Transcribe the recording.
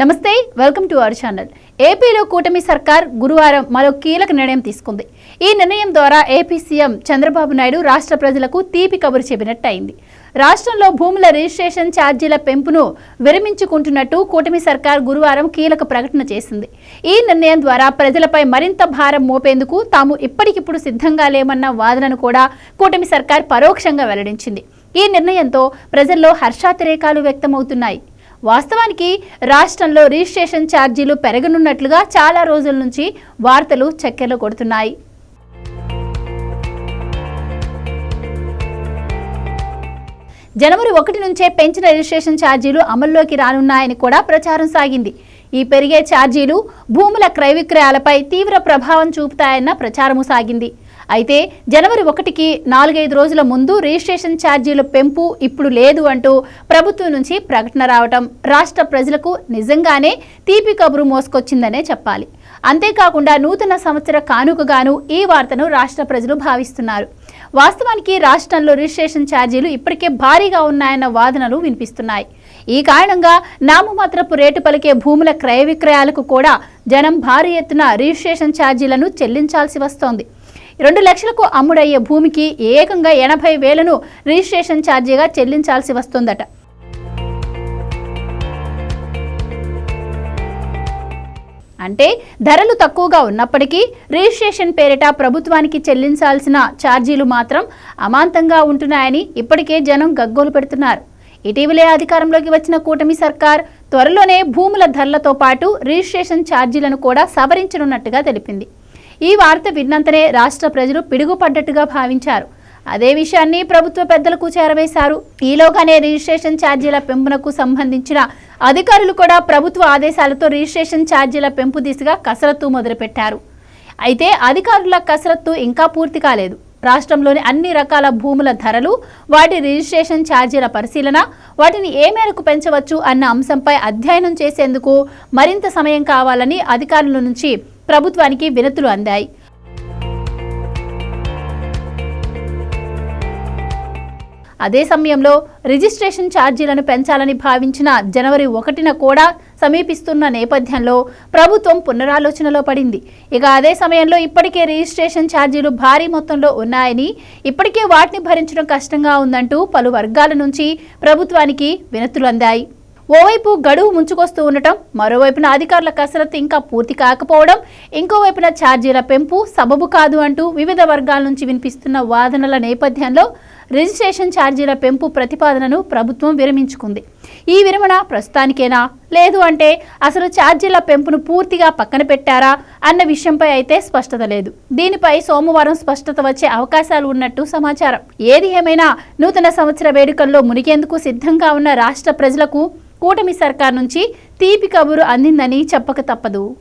నమస్తే welcome to our channel. ఏపీలో కూటమి సర్కార్ గురువారం మరో కీలక నిర్ణయం తీసుకుంది. ఈ నిర్ణయం ద్వారా ఏపీ సీఎం చంద్రబాబు నాయుడు రాష్ట్ర ప్రజలకు తీపి కబురు చెప్పినట్టయింది. రాష్ట్రంలో భూముల రిజిస్ట్రేషన్ ఛార్జీల పెంపును విరమించుకుంటున్నట్టు కూటమి సర్కార్ గురువారం కీలక ప్రకటన చేసింది. ఈ నిర్ణయం ద్వారా ప్రజలపై మరింత భారం మోపేందుకు తాము ఇప్పటికిప్పుడు సిద్ధంగా లేమన్న వాదనను కూడా కూటమి సర్కార్ పరోక్షంగా వెల్లడించింది. ఈ నిర్ణయంతో ప్రజల్లో హర్షాతిరేకాలు వ్యక్తమవుతున్నాయి. వాస్తవానికి రాష్ట్రంలో రిజిస్ట్రేషన్ ఛార్జీలు పెరగనున్నట్లుగా చాలా రోజుల నుంచి వార్తలు చక్కెర్లు కొడుతున్నాయి. జనవరి ఒకటి నుంచే పెంచిన రిజిస్ట్రేషన్ ఛార్జీలు అమల్లోకి రానున్నాయని కూడా ప్రచారం సాగింది. ఈ పెరిగే ఛార్జీలు భూముల క్రయ విక్రయాలపై తీవ్ర ప్రభావం చూపుతాయన్న ప్రచారము సాగింది. అయితే జనవరి ఒకటికి నాలుగైదు రోజుల ముందు రిజిస్ట్రేషన్ ఛార్జీల పెంపు ఇప్పుడు లేదు అంటూ ప్రభుత్వం నుంచి ప్రకటన రావటం రాష్ట్ర ప్రజలకు నిజంగానే తీపి కబురు మోసుకొచ్చిందనే చెప్పాలి. అంతేకాకుండా నూతన సంవత్సర కానుకగాను ఈ వార్తను రాష్ట్ర ప్రజలు భావిస్తున్నారు. వాస్తవానికి రాష్ట్రంలో రిజిస్ట్రేషన్ ఛార్జీలు ఇప్పటికే భారీగా ఉన్నాయన్న వాదనలు వినిపిస్తున్నాయి. ఈ కారణంగా నామమాత్రపు రేటు పలికే భూముల క్రయ విక్రయాలకు కూడా జనం భారీ ఎత్తున రిజిస్ట్రేషన్ ఛార్జీలను చెల్లించాల్సి వస్తోంది. రెండు లక్షలకు అమ్ముడయ్యే భూమికి ఏకంగా ఎనభై వేలను రిజిస్ట్రేషన్ ఛార్జీగా చెల్లించాల్సి వస్తుందట. అంటే ధరలు తక్కువగా ఉన్నప్పటికీ రిజిస్ట్రేషన్ పేరిట ప్రభుత్వానికి చెల్లించాల్సిన ఛార్జీలు మాత్రం అమాంతంగా ఉంటున్నాయని ఇప్పటికే జనం గగ్గోలు పెడుతున్నారు. ఇటీవలే అధికారంలోకి వచ్చిన కూటమి సర్కార్ త్వరలోనే భూముల ధరలతో పాటు రిజిస్ట్రేషన్ ఛార్జీలను కూడా సవరించనున్నట్టుగా తెలిపింది. ఈ వార్త విన్నంతనే రాష్ట్ర ప్రజలు పిడుగుపడ్డట్టుగా భావించారు. అదే విషయాన్ని ప్రభుత్వ పెద్దలకు చేరవేశారు. ఈలోగానే రిజిస్ట్రేషన్ ఛార్జీల పెంపునకు సంబంధించిన అధికారులు కూడా ప్రభుత్వ ఆదేశాలతో రిజిస్ట్రేషన్ ఛార్జీల పెంపు దిశగా కసరత్తు మొదలుపెట్టారు. అయితే అధికారుల కసరత్తు ఇంకా పూర్తి కాలేదు. రాష్ట్రంలోని అన్ని రకాల భూముల ధరలు వాటి రిజిస్ట్రేషన్ ఛార్జీల పరిశీలన వాటిని ఏ మేరకు పెంచవచ్చు అన్న అంశంపై అధ్యయనం చేసేందుకు మరింత సమయం కావాలని అధికారుల నుంచి ప్రభుత్వానికి వినతులు అందాయి. అదే సమయంలో రిజిస్ట్రేషన్ ఛార్జీలను పెంచాలని భావించిన జనవరి ఒకటిన కూడా సమీపిస్తున్న నేపథ్యంలో ప్రభుత్వం పునరాలోచనలో పడింది. ఇక అదే సమయంలో ఇప్పటికే రిజిస్ట్రేషన్ ఛార్జీలు భారీ మొత్తంలో ఉన్నాయని ఇప్పటికే వాటిని భరించడం కష్టంగా ఉందంటూ పలు వర్గాల నుంచి ప్రభుత్వానికి వినతులు అందాయి. ఓవైపు గడువు ముంచుకొస్తూ ఉండటం మరోవైపున అధికారుల కసరత్తు ఇంకా పూర్తి కాకపోవడం ఇంకోవైపున ఛార్జీల పెంపు సబబు కాదు అంటూ వివిధ వర్గాల నుంచి వినిపిస్తున్న వాదనల నేపథ్యంలో రిజిస్ట్రేషన్ ఛార్జీల పెంపు ప్రతిపాదనను ప్రభుత్వం విరమించుకుంది. ఈ విరమణ ప్రస్తుతానికేనా? లేదు అంటే అసలు ఛార్జీల పెంపును పూర్తిగా పక్కన పెట్టారా అన్న విషయంపై అయితే స్పష్టత లేదు. దీనిపై సోమవారం స్పష్టత వచ్చే అవకాశాలు ఉన్నట్టు సమాచారం. ఏది ఏమైనా నూతన సంవత్సర వేడుకల్లో మునిగేందుకు సిద్ధంగా ఉన్న రాష్ట్ర ప్రజలకు కూటమి సర్కార్ నుంచి తీపి కబురు అందిందని చెప్పక తప్పదు.